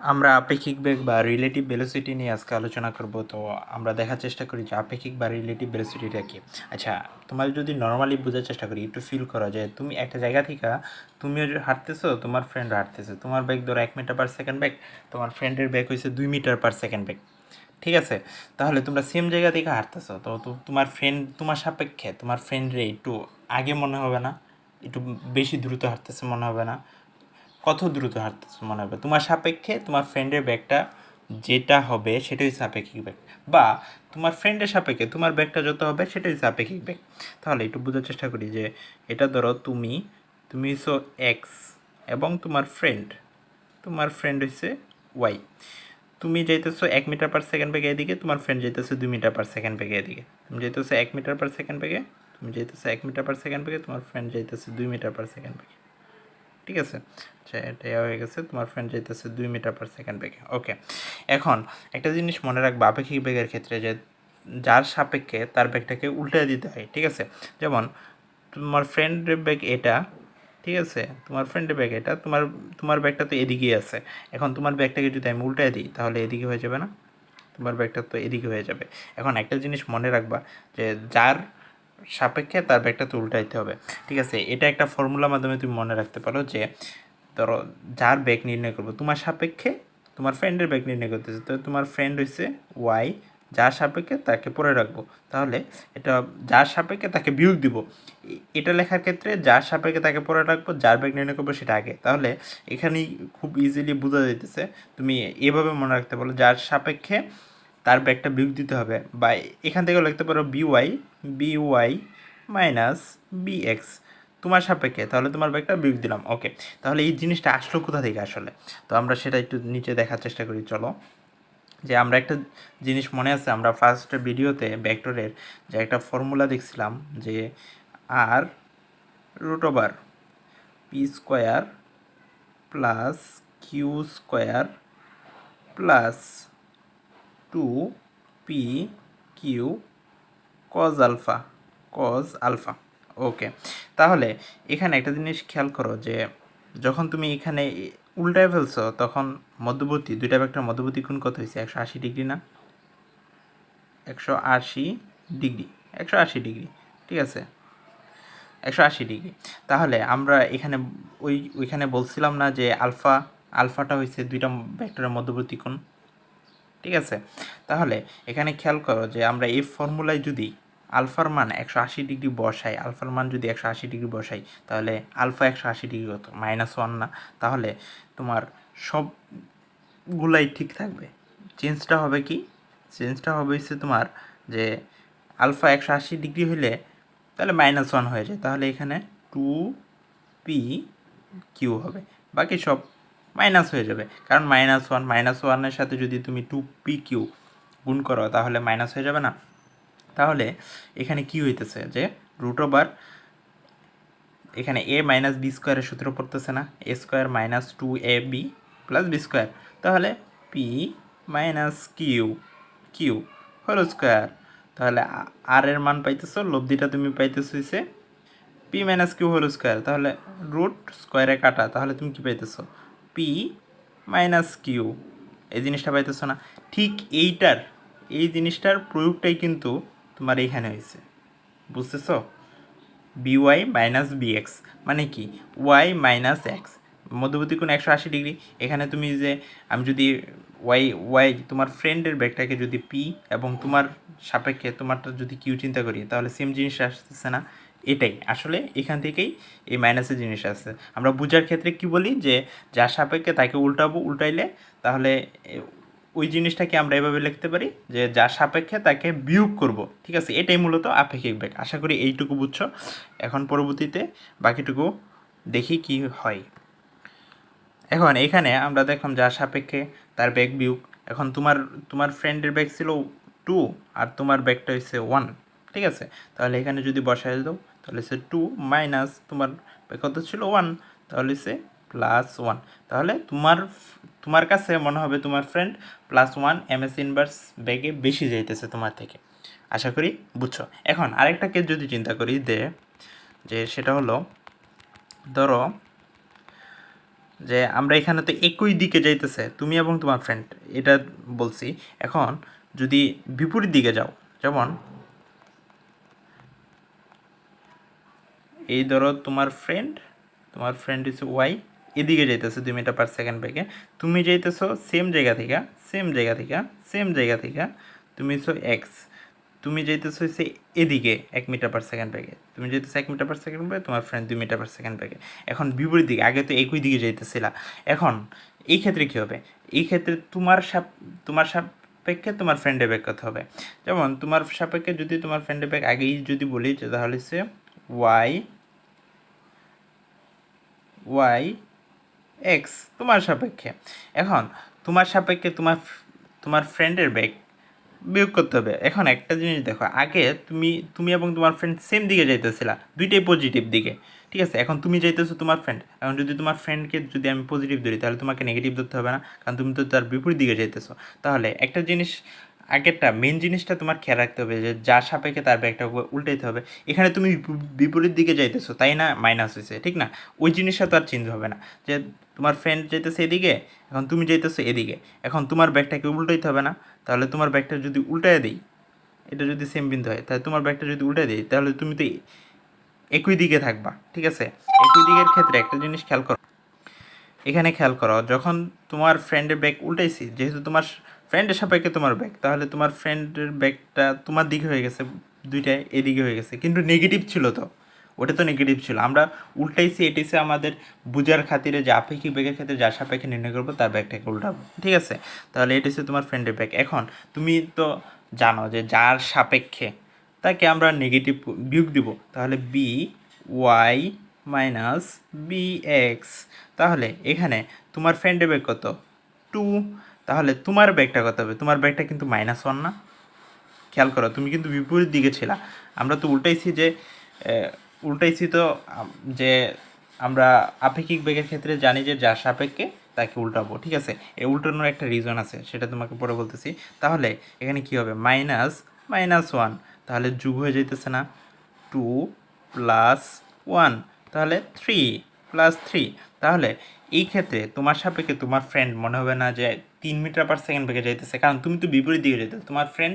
আমরা আপেক্ষিক বেগ বা রিলেটিভ ভেলোসিটি নিয়ে আজকে আলোচনা করব, তো আমরা দেখার চেষ্টা করি যে আপেক্ষিক বা রিলেটিভ ভেলোসিটিটা কি। আচ্ছা তোমার যদি নর্মালি বোঝার চেষ্টা করি, একটু ফিল করা যায় তুমি একটা জায়গা থেকে তুমিও হাঁটতেছো, তোমার ফ্রেন্ড হাঁটতেছে। তোমার ব্যাগ ধরো এক মিটার পার সেকেন্ড ব্যাগ তোমার ফ্রেন্ডের ব্যাগ হয়েছে দুই মিটার পার সেকেন্ড ব্যাগ ঠিক আছে? তাহলে তোমরা সেম জায়গা থেকে হাঁটতেছো, তো- তোমার ফ্রেন্ড তোমার সাপেক্ষে তোমার ফ্রেন্ডরে একটু আগে মনে হবে না, একটু বেশি দ্রুত হাঁটতেছে মনে হবে না। কত দ্রুত হাঁটতেছে মনে হবে? তোমার সাপেক্ষে তোমার ফ্রেন্ডের ব্যাগটা যেটা হবে সেটাই সাপেক্ষিক ব্যাগ বা তোমার ফ্রেন্ডের সাপেক্ষে তোমার ব্যাগটা যত হবে সেটাই সাপেক্ষিক ব্যাগ তাহলে একটু বোঝার চেষ্টা করি যে এটা ধরো তুমি তুমি হইছো এক্স এবং তোমার ফ্রেন্ড তোমার ফ্রেন্ড হচ্ছে ওয়াই তুমি যাইতেছো এক মিটার পার সেকেন্ড বেগে এদিকে তোমার ফ্রেন্ড যাইতেছে দুই মিটার পার সেকেন্ড বেগে এদিকে তুমি যাইতেছো এক মিটার পার সেকেন্ড বেগে তুমি যাইতেছো এক মিটার পার সেকেন্ড বেগে তোমার ফ্রেন্ড যাইতেছে দুই মিটার পার সেকেন্ড বেগে ঠিক আছে? আচ্ছা এটা হয়ে গেছে। তোমার ফ্রেন্ড যাইতেছে দুই মিটার পার সেকেন্ড বেগে। ওকে এখন একটা জিনিস মনে রাখবে, আপেক্ষিক বেগের ক্ষেত্রে যে যার সাপেক্ষে তার ব্যাগটাকে উল্টে দিতে হয়, ঠিক আছে? যেমন তোমার ফ্রেন্ডের ব্যাগ এটা, ঠিক আছে? তোমার ফ্রেন্ডের ব্যাগ এটা, তোমার তোমার ব্যাগটা তো এদিকেই আছে। এখন তোমার ব্যাগটাকে যদি আমি উল্টে দিই, তাহলে এদিকে হয়ে যাবে না? তোমার ব্যাগটা তো এদিকে হয়ে যাবে। এখন একটা জিনিস মনে রাখবা যে যার সাপেক্ষে তার ব্যাগটা উল্টাইতে হবে। ঠিক আছে, এটা একটা ফর্মুলার মাধ্যমে তুমি মনে রাখতে পারো যে, ধরো, যার ব্যাগ নির্ণয় করব, তোমার সাপেক্ষে তোমার ফ্রেন্ডের ব্যাগ নির্ণয় করতেছে, তো তোমার ফ্রেন্ড হচ্ছে ওয়াই যার সাপেক্ষে তাকে পরে রাখব। তাহলে এটা যার সাপেক্ষে তাকে বিয়োগ দিব, এটা লেখার ক্ষেত্রে যার সাপেক্ষে তাকে পরে রাখব, যার ব্যাগ নির্ণয় করব সেটা আগে। তাহলে এখানেই খুব ইজিলি বোঝা যাইতেছে, তুমি এভাবে মনে রাখতে পারো, যার সাপেক্ষে তার ব্যাগটা বিয়োগ দিতে হবে বা এখান থেকেও লিখতে পারো B Y B Y minus B X তোমার সাপেক্ষে, তাহলে তোমার ব্যাগটা বিয়োগ দিলাম ওকে তাহলে এই জিনিসটা আসলো কোথা থেকে আসলে? তো আমরা সেটা একটু নিচে দেখার চেষ্টা করি, চলো। যে আমরা একটা জিনিস মনে আছে, আমরা ফার্স্ট ভিডিওতে ভেক্টরের যে একটা ফর্মুলা দেখছিলাম, যে R root over P square plus Q square plus two P Q cos alpha cos alpha okay তাহলে এখানে একটা জিনিস খেয়াল করো যে যখন তুমি এখানে উল্টায় ফেলছো, তখন মধ্যবর্তী, দুইটা ভেক্টর মধ্যবর্তী কোণ কত হয়েছে? একশো আশি ডিগ্রি না? একশো আশি ডিগ্রি, একশো আশি ডিগ্রি, ঠিক আছে? একশো আশি ডিগ্রি। তাহলে আমরা এখানে ওই, ওইখানে বলছিলাম না যে আলফা আলফাটা হয়েছে দুইটা ভেক্টরের মধ্যবর্তী কোণ? ঠিক আছে? তাহলে এখানে খেয়াল করো যে আমরা এই ফর্মুলায় যদি আলফার মান একশো আশি ডিগ্রি বসাই, আলফার মান যদি একশো আশি ডিগ্রি বসাই, তাহলে আলফা একশো আশি ডিগ্রি কত? মাইনাস ওয়ান না? তাহলে তোমার সবগুলাই ঠিক থাকবে। চেঞ্জটা হবে কি? চেঞ্জটা হবে হচ্ছে তোমার যে আলফা একশো আশি ডিগ্রি হলে তাহলে মাইনাস ওয়ান হয়ে যায়। তাহলে এখানে টু পি কিউ হবে। বাকি সব মাইনাস হয়ে যাবে। কারণ মাইনাস ওয়ান মাইনাস ওয়ানের সাথে যদি তুমি টু পি কিউ গুণ করো, তাহলে মাইনাস হয়ে যাবে না? তাহলে এখানে কি হইতেছে যে রুট ওভার এখানে এ মাইনাস বি স্কোয়ারের সূত্র পড়তেছে না। A square minus two A B plus B square তাহলে পি মাইনাস কিউ কিউ হলো স্কোয়ার তাহলে আর এর মান পাইতেছো, লব্ধিটা তুমি পাইতেছো হইছে P minus Q whole square তাহলে রুট স্কোয়ারে কাটা। তাহলে তুমি কি পাইতেছো? পি মাইনাস কিউ এই জিনিসটা পাইতেছো না। ঠিক এইটার, এই জিনিসটার প্রয়োগটাই কিন্তু তোমার এইখানে হয়েছে। বুঝতেছো? বিওয়াই মাইনাস বিএক্স মানে কি? ওয়াই মাইনাস এক্স মধ্যবর্তী কোণ একশো আশি ডিগ্রি। এখানে তুমি যে, আমি যদি ওয়াই ওয়াই তোমার ফ্রেন্ডের ব্যাগটাকে যদি পি এবং তোমার সাপেক্ষে তোমারটা যদি কিউ চিন্তা করি, তাহলে সেম জিনিস আসতেছে না। এটাই। আসলে এখান থেকেই এই মাইনাসের জিনিস আছে। আমরা বোঝার ক্ষেত্রে কি বলি যে, যার সাপেক্ষে তাকে উল্টাবো, উল্টাইলে তাহলে ওই জিনিসটাকে আমরা এভাবে লিখতে পারি যে, যার সাপেক্ষে তাকে বিয়োগ করব। ঠিক আছে? এটাই মূলত আপেক্ষিক বেগ আশা করি এইটুকু বুঝছ। এখন পরবর্তীতে বাকিটুকু দেখি কি হয়। এখন এখানে আমরা দেখলাম যার সাপেক্ষে তার ব্যাগ বিয়োগ। এখন তোমার তোমার ফ্রেন্ডের ব্যাগ ছিল টু আর তোমার ব্যাগটা হচ্ছে ওয়ান ঠিক আছে? তাহলে এখানে যদি বসায় দাও তাহলে সে টু মাইনাস তোমার কত ছিল ওয়ান তাহলে সে প্লাস ওয়ান তাহলে তোমার তোমার কাছে মনে হবে তোমার friend plus one M S inverse ব্যাগে বেশি যাইতেছে তোমার থেকে। আশা করি বুঝছ? এখন আরেকটা কেস যদি চিন্তা করি যে যে সেটা হলো, ধরো, যে আমরা এখানে তো একই দিকে যাইতেছে, তুমি এবং তোমার ফ্রেন্ড এটা বলছি। এখন যদি বিপরীত দিকে যাও, যেমন এই ধরো তোমার ফ্রেন্ড তোমার ফ্রেন্ড হচ্ছে ওয়াই এদিকে যাইতেছে দুই মিটার পার সেকেন্ড বেগে। তুমি যাইতেছো সেম জায়গা থেকে সেম জায়গা থেকে সেম জায়গা থেকে। তুমি হচ্ছে এক্স তুমি যাইতেছো হচ্ছে এদিকে এক মিটার পার সেকেন্ড বেগে। তুমি যাইতেছো এক মিটার পার সেকেন্ড বেগে, তোমার ফ্রেন্ড দুই মিটার পার সেকেন্ড বেগে। এখন বিপরীত দিকে, আগে তো একই দিকে যাইতেছিলা। এখন এই ক্ষেত্রে কী হবে? এই ক্ষেত্রে তোমার সাপ তোমার সাপ সাপেক্ষে তোমার ফ্রেন্ডের ব্যাগ করতে হবে। যেমন তোমার সাপেক্ষে যদি তোমার ফ্রেন্ডের ব্যাগ আগেই যদি বলি তাহলে সে ওয়াই ওয়াই এক্স তোমার সাপেক্ষে। এখন তোমার সাপেক্ষে তোমার তোমার ফ্রেন্ডের ব্যাগ বিয়োগ করতে হবে। এখন একটা জিনিস দেখো, আগে তুমি তুমি এবং তোমার ফ্রেন্ড সেম দিকে যাইতেছিলা, দুইটাই পজিটিভ দিকে, ঠিক আছে? এখন তুমি যাইতেছো তোমার ফ্রেন্ড এখন যদি তোমার ফ্রেন্ডকে যদি আমি পজিটিভ ধরি, তাহলে তোমাকে নেগেটিভ ধরতে হবে না, কারণ তুমি তো তার বিপরীত দিকে যাইতেছো। তাহলে একটা জিনিস আগেরটা মেন জিনিসটা তোমার খেয়াল রাখতে হবে যে যার সাপেক্ষে তার ব্যাগটা উল্টাইতে হবে। এখানে তুমি বিপ- বিপরীত দিকে যাইতেছো, তাই না? মাইনাস হয়েছে ঠিক না? ওই জিনিসটা তো আর চেঞ্জ হবে না। যে তোমার ফ্রেন্ড যাইতেছে এদিকে, এখন তুমি যাইতেছো এদিকে। এখন তোমার ব্যাগটাকে উল্টাইতে হবে না। তাহলে তোমার ব্যাগটা যদি উল্টায় দিই, এটা যদি সেম বিন্দু হয়, তাহলে তোমার ব্যাগটা যদি উল্টায় দিই, তাহলে তুমি তো একই দিকে থাকবা, ঠিক আছে? একই দিকের ক্ষেত্রে একটা জিনিস খেয়াল করো। এখানে খেয়াল করো, যখন তোমার ফ্রেন্ডের ব্যাগ উল্টাইছি, যেহেতু তোমার ফ্রেন্ডের সাপেক্ষে তোমার ব্যাগ তাহলে তোমার ফ্রেন্ডের ব্যাগটা তোমার দিকে হয়ে গেছে দুইটাই এদিকে হয়ে গেছে, কিন্তু নেগেটিভ ছিল তো, ওটা তো নেগেটিভ ছিল। আমরা উল্টাইছি এটিসে আমাদের বুঝার খাতিরে যে আপেক্ষিক ব্যাগের ক্ষেত্রে যার সাপেক্ষে নির্ণয় করব, তার ব্যাগটাকে উল্টাবো, ঠিক আছে? তাহলে এটি হচ্ছে তোমার ফ্রেন্ডের ব্যাগ এখন তুমি তো জানো যে যার সাপেক্ষে তাকে আমরা নেগেটিভ বিয়োগ দিব, তাহলে B Y minus B X তাহলে এখানে তোমার ফ্রেন্ডের ব্যাগ কত? টু তাহলে তোমার ব্যাগটা কত হবে? তোমার ব্যাগটা কিন্তু মাইনাস ওয়ান না। খেয়াল করো, তুমি কিন্তু বিপরীত দিকে ছিলা। আমরা তো উল্টাইছি যে উল্টাইছি তো যে আমরা আপেক্ষিক বেগের ক্ষেত্রে জানি যে যার সাপেক্ষে তাকে উল্টাবো, ঠিক আছে? এই উল্টানোর একটা রিজন আছে, সেটা তোমাকে পরে বলতেছি। তাহলে এখানে কি হবে? মাইনাস মাইনাস ওয়ান তাহলে যুগ হয়ে যাইতেছে না টু প্লাস ওয়ান তাহলে থ্রি প্লাস থ্রি তাহলে এই ক্ষেত্রে তোমার সাপেক্ষে তোমার ফ্রেন্ড মনে হবে না যে তিন মিটার পার সেকেন্ড বেগে যাইতেছে। কারণ তুমি তো বিপরীত দিকে যাইতেছো, তোমার ফ্রেন্ড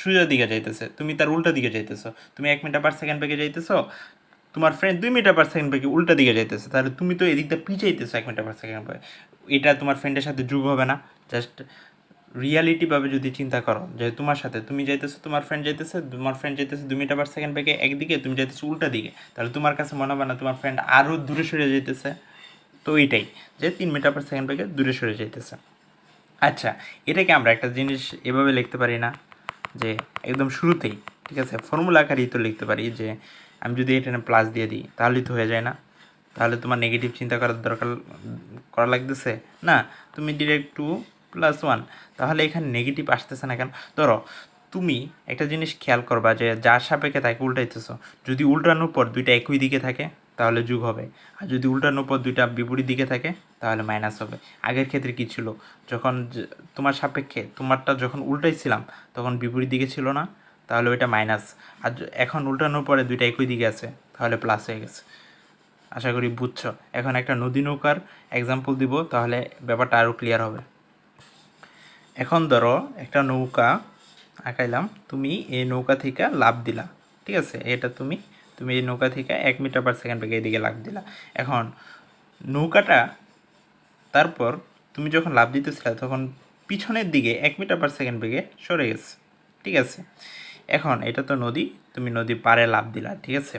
সোজা দিকে যাইতেছে, তুমি তার উল্টা দিকে যাইতেছো। তুমি এক মিটার পার সেকেন্ড বেগে যাইতেছো, তোমার ফ্রেন্ড দুই মিটার পার সেকেন্ড বেগে উল্টা দিকে যাইতেছে। তাহলে তুমি তো এদিকটা পিছাইতেছো এক মিটার পার সেকেন্ড বেগে এটা তোমার ফ্রেন্ডের সাথে যুগ হবে না। জাস্ট রিয়ালিটিভাবে যদি চিন্তা করো, যে তোমার সাথে তুমি যাইতেছো, তোমার ফ্রেন্ড যাইতেছে, তোমার ফ্রেন্ড যাইতেছে দুই মিটার পার সেকেন্ড বেগে একদিকে, তুমি যাইতেছো উল্টা দিকে। তাহলে তোমার কাছে মনে হবে না, তোমার ফ্রেন্ড আরও দূরে সরে যাইতেছে। তো এইটাই যে তিন মিটার পার সেকেন্ড বেগে দূরে সরে যাইতেছে। আচ্ছা এটাকে আমরা একটা জিনিস এভাবে লিখতে পারি না, যে একদম শুরুতেই, ঠিক আছে? ফর্মুলা আকারেই তো লিখতে পারি যে আমি যদি এখানে প্লাস দিয়ে দিই, তাহলেই তো হয়ে যায় না। তাহলে তোমার নেগেটিভ চিন্তা করার দরকার, করা লাগতেছে? না, তুমি ডিরেক্ট টু প্লাস ওয়ান তাহলে এখানে নেগেটিভ আসতেছে না কেন? ধরো, তুমি একটা জিনিস খেয়াল করবা যে যার সাপেক্ষে তাকে উল্টাইতেছো, যদি উল্টানোর পর দুইটা একই দিকে থাকে তাহলে যুগ হবে। আর যদি উল্টানোর পর দুইটা বিপরীত দিকে থাকে, তাহলে মাইনাস হবে। আগের ক্ষেত্রে কী ছিল? যখন তোমার সাপেক্ষে, তোমারটা যখন উল্টাইছিলাম, তখন বিপরীত দিকে ছিল না, তাহলে ওইটা মাইনাস আর এখন উল্টানোর পরে দুইটা একই দিকে আছে, তাহলে প্লাস হয়ে গেছে। আশা করি বুঝছ? এখন একটা নদী নৌকার এক্সাম্পল দিব, তাহলে ব্যাপারটা আরও ক্লিয়ার হবে। এখন ধরো একটা নৌকা আঁকাইলাম, তুমি এই নৌকা থেকে লাভ দিলা, ঠিক আছে? এটা তুমি তুমি এই নৌকা থেকে এক মিটার পার সেকেন্ড বেগে এদিকে লাভ দিলা। এখন নৌকাটা তারপর তুমি যখন লাভ দিতেছিলে, তখন পিছনের দিকে এক মিটার পার সেকেন্ড বেগে সরে গেছে। ঠিক আছে? এখন এটা তো নদী, তুমি নদী পাড়ে লাভ দিলা, ঠিক আছে?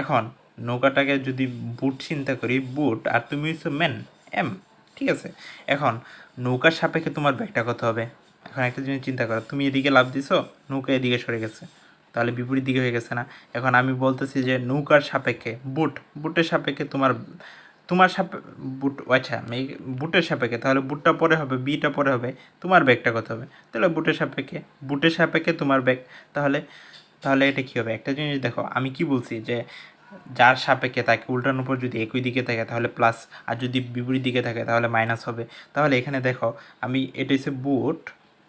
এখন নৌকাটাকে যদি বুট চিন্তা করি, বুট আর তুমি হচ্ছে মেন এম ঠিক আছে? এখন নৌকার সাপেক্ষে তোমার ব্যাগটা কত হবে? এখন একটা জিনিস চিন্তা করো, তুমি এদিকে লাভ দিছো, নৌকা এদিকে সরে গেছে। তাহলে বিপরীত দিকে হয়ে গেছে না। এখন আমি বলতেছি যে নৌকার সাপেক্ষে, বুট, বুটের সাপেক্ষে তোমার তোমার সাপে, বুট আচ্ছা বুটের সাপেক্ষে, তাহলে বুটটা পরে হবে, বিটা পরে হবে, তোমার ব্যাগটা কত হবে? তাহলে বুটের সাপেক্ষে বুটের সাপেক্ষে তোমার ব্যাগ, তাহলে তাহলে এটা কী হবে? একটা জিনিস দেখো, আমি কি বলছি যে যার সাপেক্ষে তাকে উল্টানোর উপর যদি একই দিকে থাকে, তাহলে প্লাস আর যদি বিপরীত দিকে থাকে, তাহলে মাইনাস হবে। তাহলে এখানে দেখো, আমি, এটা হচ্ছে বুট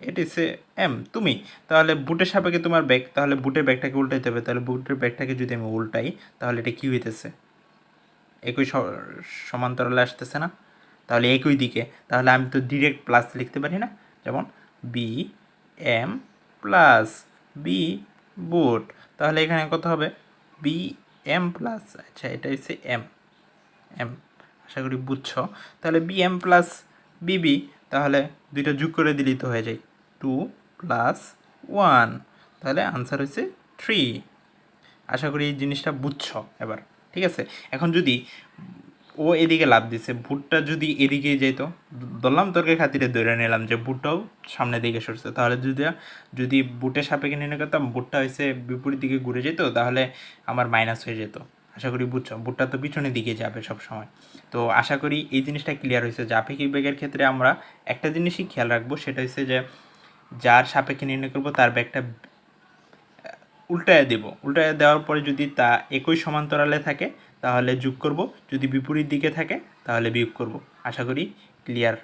এটা হচ্ছে এম তুমি। তাহলে বুটের সাপেক্ষে তোমার ব্যাগ তাহলে বুটের ব্যাগটাকে উল্টাইতে হবে। তাহলে বুটের ব্যাগটাকে যদি আমি উল্টাই, তাহলে এটা কী হইতেছে? একই সমান্তরালে আসতেছে না? তাহলে একই দিকে। তাহলে আমি তো ডিরেক্ট প্লাস লিখতে পারি না? যেমন বি এম প্লাস বি বুট তাহলে এখানে কত হবে? বি এম প্লাস আচ্ছা এটা হচ্ছে এম এম আশা করি বুঝছ। তাহলে বি এম প্লাস বিবি তাহলে দুইটা যোগ করে দিলেই তো হয়ে যায় টু প্লাস ওয়ান। তাহলে আনসার হচ্ছে থ্রি। আশা করি এই জিনিসটা বুঝছ এবার, ঠিক আছে? এখন যদি ও এদিকে লাভ দিছে, ভুটটা যদি এদিকে যেত, ধরলাম তর্কের খাতিরে ধরে নিলাম যে ভুটটাও সামনের দিকে সরছে, তাহলে যদি যদি বুটের সাপেক্ষে নির্ণয় করতাম বুটটা হয়েছে বিপরীত দিকে ঘুরে যেত, তাহলে আমার মাইনাস হয়ে যেত। আশা করি বুঝছ, বুটটা তো পিছনের দিকে যাবে সব সময় তো আশা করি এই জিনিসটা ক্লিয়ার হয়েছে। যে আপেক্ষিক বেগের ক্ষেত্রে আমরা একটা জিনিসই খেয়াল রাখব, সেটা হচ্ছে যে যার সাপেক্ষে নির্ণয় করব তার ব্যাগটা উল্টায় দেব। উল্টায় দেওয়ার পরে যদি তা একই সমান্তরালে থাকে, তাহলে যোগ করব। যদি বিপরীত দিকে থাকে, তাহলে বিয়োগ করব। আশা করি ক্লিয়ার